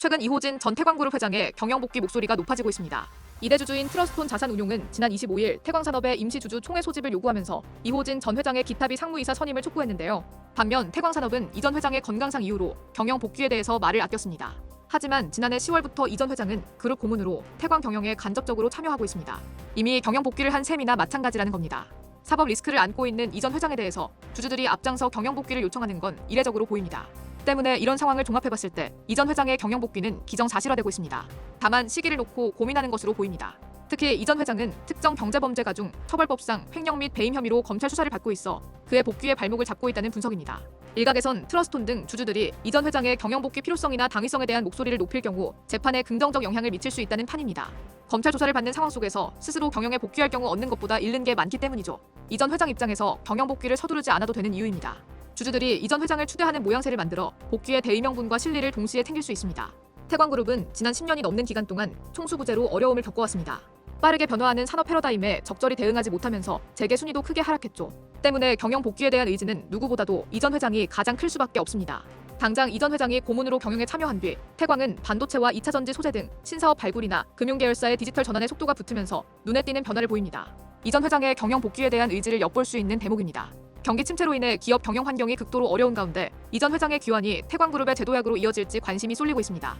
최근 이호진 전 태광그룹 회장의 경영 복귀 목소리가 높아지고 있습니다. 이대 주주인 트러스톤 자산운용은 지난 25일 태광산업의 임시 주주 총회 소집을 요구하면서 이호진 전 회장의 기타비 상무이사 선임을 촉구했는데요. 반면 태광산업은 이전 회장의 건강상 이유로 경영 복귀에 대해서 말을 아꼈습니다. 하지만 지난해 10월부터 이전 회장은 그룹 고문으로 태광 경영에 간접적으로 참여하고 있습니다. 이미 경영 복귀를 한 셈이나 마찬가지라는 겁니다. 사법 리스크를 안고 있는 이전 회장에 대해서 주주들이 앞장서 경영 복귀를 요청하는 건 이례적으로 보입니다. 때문에 이런 상황을 종합해봤을 때 이전 회장의 경영 복귀는 기정사실화되고 있습니다. 다만 시기를 놓고 고민하는 것으로 보입니다. 특히 이전 회장은 특정 경제범죄가 중 처벌법상 횡령 및 배임 혐의로 검찰 수사를 받고 있어 그의 복귀의 발목을 잡고 있다는 분석입니다. 일각에선 트러스톤 등 주주들이 이전 회장의 경영 복귀 필요성이나 당위성에 대한 목소리를 높일 경우 재판에 긍정적 영향을 미칠 수 있다는 판입니다. 검찰 조사를 받는 상황 속에서 스스로 경영에 복귀할 경우 얻는 것보다 잃는 게 많기 때문이죠. 이전 회장 입장에서 경영 복귀를 서두르지 않아도 되는 이유입니다. 주주들이 이전 회장을 추대하는 모양새를 만들어 복귀의 대의명분과 실리를 동시에 챙길 수 있습니다. 태광그룹은 지난 10년이 넘는 기간 동안 총수부재로 어려움을 겪어왔습니다. 빠르게 변화하는 산업 패러다임에 적절히 대응하지 못하면서 재계 순위도 크게 하락했죠. 때문에 경영 복귀에 대한 의지는 누구보다도 이전 회장이 가장 클 수밖에 없습니다. 당장 이전 회장이 고문으로 경영에 참여한 뒤 태광은 반도체와 2차 전지 소재 등 신사업 발굴이나 금융 계열사의 디지털 전환의 속도가 붙으면서 눈에 띄는 변화를 보입니다. 이전 회장의 경영 복귀에 대한 의지를 엿볼 수 있는 대목입니다. 경기 침체로 인해 기업 경영 환경이 극도로 어려운 가운데 이전 회장의 귀환이 태광그룹의 제도약으로 이어질지 관심이 쏠리고 있습니다.